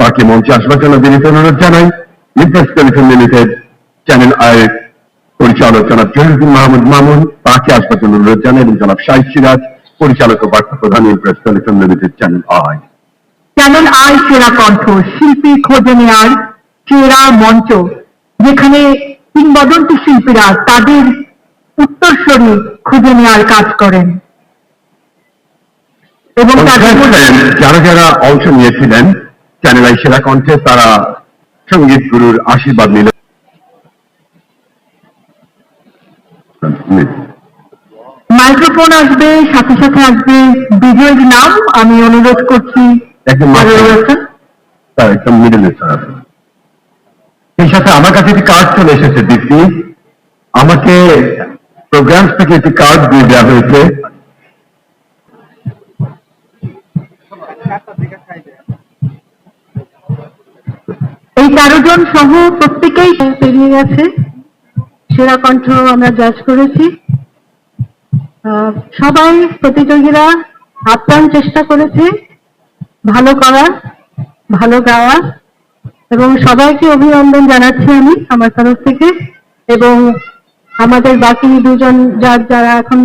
তাকে মঞ্চে আসবার জন্য বিনীত অনুরোধ জানাই। Impress Telephone Limited Channel I পরিচালক জনাব জহিরুদ্দিন মাহমুদ মামুন। তাকে আসবার জন্য অনুরোধ জানাই এবং জনাব শাহিদ সিরাজ পরিচালক ও বার্তা প্রধান Impress Telephone Limited Channel I. Channel I সেরা কণ্ঠ শিল্পী খোঁজে নেওয়ার সেরা মঞ্চ যেখানে কিংবদন্তি শিল্পীরা তাদের উত্তরস্বরী খুঁজে নেওয়ার কাজ করেন। এবং যারা যারা অংশ নিয়েছিলেন চ্যানেল আই সেরা কণ্ঠে তারা সংগীত গুরুর আশীর্বাদ নিল। মাইক্রোফোন আসবে সাথে সাথে আসবে বিজয়ের নাম আমি অনুরোধ করছি। তার একদম মিডলে এই সাথে আমার কাছে একটি কার্ড চলে এসেছে দীপ্তি। আমাকে প্রোগ্রাম থেকে একটি কার্ড দিয়ে দেওয়া হয়েছে। তেরো জন সহ প্রত্যেকেই পেরিয়ে গেছে। সেরা কণ্ঠ আমরা জাজ করেছি। সবাই প্রতিযোগীরা আপ্রাণ চেষ্টা করেছে। ভালো করার ভালো গাওয়া। এবং সবাইকে অভিনন্দন জানাচ্ছি আমি আমার তরফ থেকে। এবং আমাদের বাকি দুজন যার যারা এখন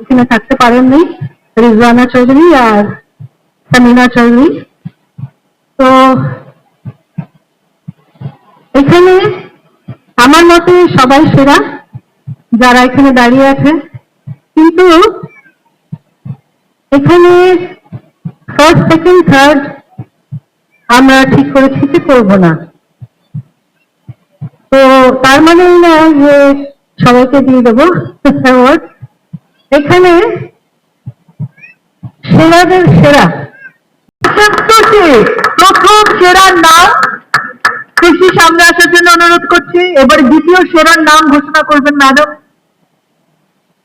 এখানে থাকতে পারেননি রিজওয়ানা চৌধুরী আর সামিনা চৌধুরী। তো এখানে আমার মতে সবাই সেরা যারা এখানে দাঁড়িয়ে আছে। কিন্তু এখানে ফার্স্ট সেকেন্ড থার্ড আমরা ঠিক করেছি যে করব না। তো তার মানে না যে সবাইকে দিয়ে দেবো। এখানে সেরাদের সেরা। প্রথম সেরার নাম খুশি সামনে আসার জন্য অনুরোধ করছি। এবার দ্বিতীয় সেরার নাম ঘোষণা করবেন, ম্যাডাম।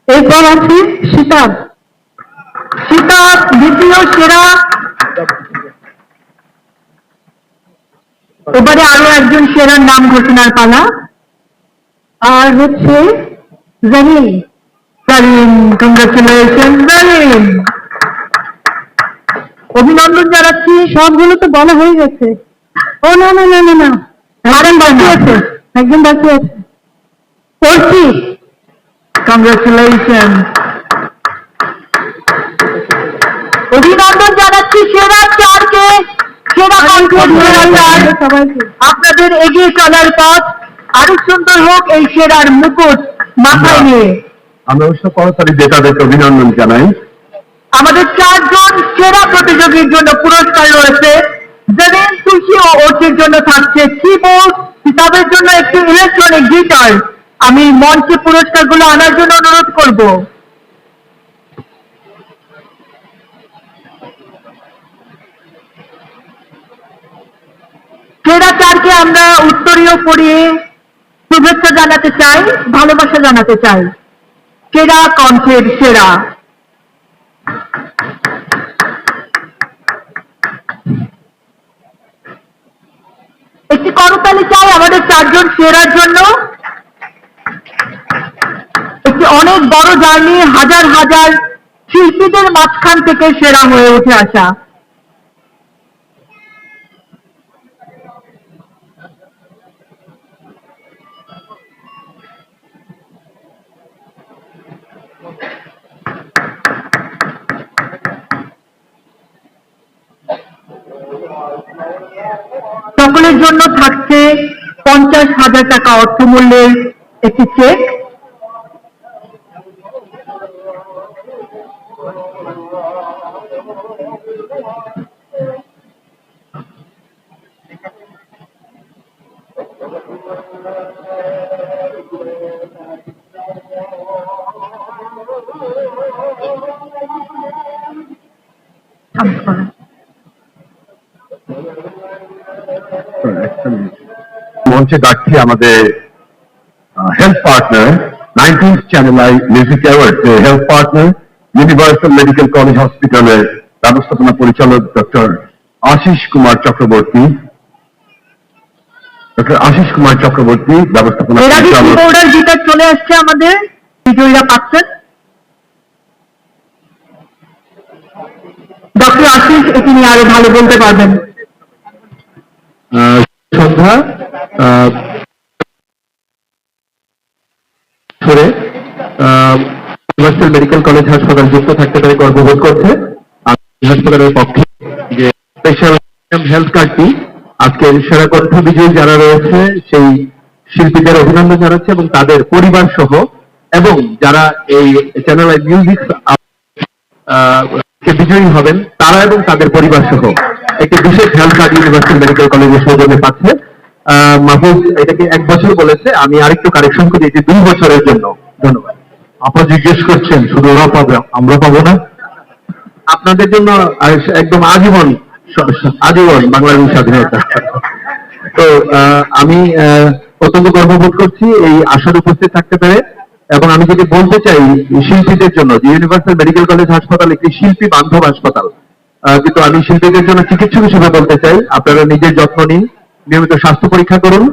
এরপর আছে শীতাব শীতাব দ্বিতীয় সেরা। এবারে আরও একজন সেরার নাম ঘোষণার পালা। আর হচ্ছে জাহিন জাহিন কংগ্রেচুলেশন জাহিন অভিনন্দন জানাচ্ছি, সবগুলো তো বলা হয়ে গেছে। ও না না না না না। বাকি আছে। একজন বাকি আছে। পড়ছি। কংগ্রেচুলেশন অভিনন্দন জানাচ্ছি সেরা চারকে সেরা আপনাদের এগিয়ে চলার পথ। আরও সুন্দর হোক এই সেরার মুকুট মাথায় নিয়ে। আমরা অবশ্য করতালি দিয়ে তাদেরকে অভিনন্দন জানাই। আমাদের চারজন সেরা প্রতিযোগীর জন্য পুরস্কার রয়েছে। জেরিন তুলসী ও ওটির জন্য থাকছে কিবোর্ড হিসাবের জন্য একটি ইলেকট্রনিক গিটার আমি মঞ্চে পুরস্কারগুলো আনার জন্য অনুরোধ করব। সেরা চারকে আমরা উত্তরীয় পড়িয়ে শুভেচ্ছা জানাতে চাই, ভালোবাসা জানাতে চাই। সেরা কণ্ঠের সেরা। একটি করতালি চাই আমাদের চারজন সেরার জন্য। একটি অনেক বড় জার্নি হাজার হাজার শিল্পীদের মাঝখান থেকে সেরা হয়ে উঠে আসা হাজার টাকা অর্থমূল্যের একটি চেক মঞ্চে ডাকছি আমাদের health partner nineteen Channel I music award health partner Universal Medical College হসপিটালের ব্যবস্থাপনা পরিচালক ডক্টর আশিস কুমার চক্রবর্তী ডক্টর আশিস কুমার চক্রবর্তী ব্যবস্থাপনা পরিচালক চলে আসছে আমাদের বিজয়ীরা পাচ্ছেন। ডক্টর আশিস এটি নিয়ে আরও ভালো বলতে পারবেন। সন্ধ্যা। মেডিকেল কলেজ হাসপাতাল যুক্ত থাকতে পেরে, গর্ববোধ করছে। হাসপাতালের পক্ষে যে স্পেশাল হেলথ কার্ডটি আজকে সেরা কণ্ঠ বিজয়ী যারা রয়েছে, সেই শিল্পীদের অভিনন্দন জানাচ্ছে এবং তাদের পরিবার সহ এবং যারা এই চ্যানেল মিউজিক বিজয়ী হবেন, তারা এবং তাদের পরিবার সহ একটি বিশেষ হেলথ কার্ড ইউনিভার্সাল মেডিকেল কলেজের সৌজন্যে পাচ্ছে। মাহফুজ, এটাকে এক বছর বলেছে, আমি আরেকটু কারেকশন করি এটি দুই বছরের জন্য। ধন্যবাদ। জিজ্ঞেস করছেন, শুধু ওরা পাবে, আমরা পাবো না? আপনাদের জন্য একদম আজীবন আজীবন বাংলাদেশ স্বাধীনতা। তো আমি অত্যন্ত গর্ববোধ করছি, এই আশার উপস্থিত থাকতে পেরে। এবং আমি যদি বলতে চাই, শিল্পীদের জন্য, যে ইউনিভার্সাল মেডিকেল কলেজ হাসপাতাল একটি শিল্পী বান্ধব হাসপাতাল কিন্তু আমি শিল্পীদের জন্য চিকিৎসক হিসেবে বলতে চাই, আপনারা নিজের যত্ন নিন নিয়মিত স্বাস্থ্য পরীক্ষা করুন।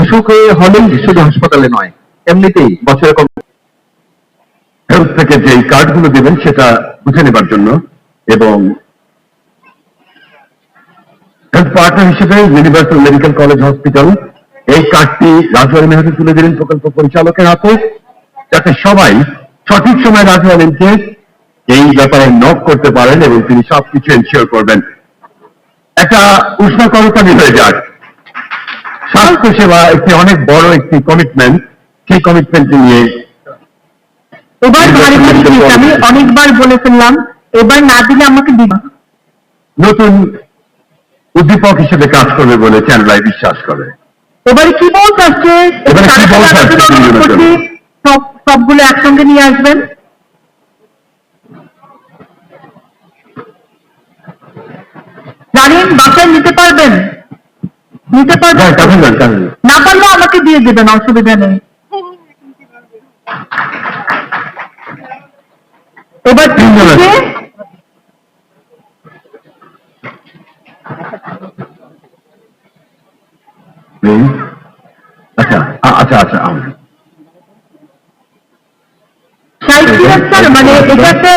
অসুখ হলেই শুধু হাসপাতালে নয়। এমনিতেই বছরে কম হেলথ থেকে যে কার্ডগুলো দেবেন, সেটা বুঝে নেবার জন্য এবং হেলথ পার্টনার হিসেবে ইউনিভার্সাল মেডিকেল কলেজ হসপিটাল এই কার্ডটি রাজওয়ারি মেহাতে তুলে দিলেন প্রকল্প পরিচালকের হাতে। যাতে সবাই সঠিক সময় রাজু আলমকে এই ব্যাপারে নক করতে পারেন এবং তিনি সবকিছু এনশিওর করবেন। একটা উষ্ণ করতালি হয়ে যাক স্বাস্থ্য সেবা একটি অনেক বড় একটি কমিটমেন্ট সেই কমিটমেন্ট নিয়ে এবার ভারী আমি অনেকবার বলে ফেললাম এবার না দিলে আমাকে দিবা নতুন উদ্দীপক হিসেবে কাজ করবে বলে চ্যানেলাই বিশ্বাস করে। এবারে কি বলতে আসছে? সবগুলো একসঙ্গে নিয়ে আসবেন। নিতে পারবেন। নিতে পারবেন হ্যাঁ। না পারলে আমাকে দিয়ে দেবেন অসুবিধা নেই। এবার তিনজন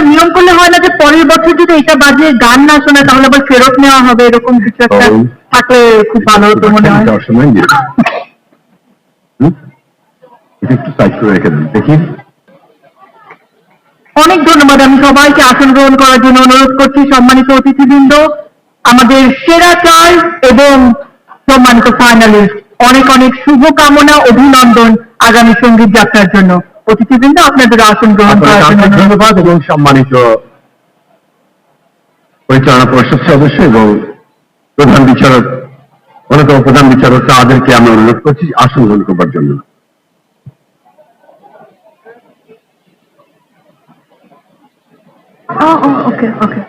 নিয়ম করলে হয় না যে পরের বছর যদি এটা বাজে গান না শোনায় তাহলে আবার ফেরত নেওয়া হবে এরকম কিছু একটা থাকলে খুব ভালো হতো মনে হয় যাওয়ার সময় নিয়ে যান। হুম? এটা একটু সাইড করে রেখে দেন দেখি অনেক ধন্যবাদ আমি সবাইকে আসন গ্রহণ করার জন্য অনুরোধ করছি সম্মানিত অতিথিবৃন্দ আমাদের সেরা চার এবং সম্মানিত ফাইনালিস্ট অনেক অনেক শুভকামনা অভিনন্দন আগামী সংগীত যাত্রার জন্য অতিথিবৃন্দ আপনাদের আসন গ্রহণ করার জন্য ধন্যবাদ এবং সম্মানিত পরিচালনা পরিষদ সদস্য এবং প্রধান বিচারক অন্যতম প্রধান বিচারক তাদেরকে আমি অনুরোধ করছি আসন গ্রহণ করবার জন্য। Oh, oh, okay, ওকে।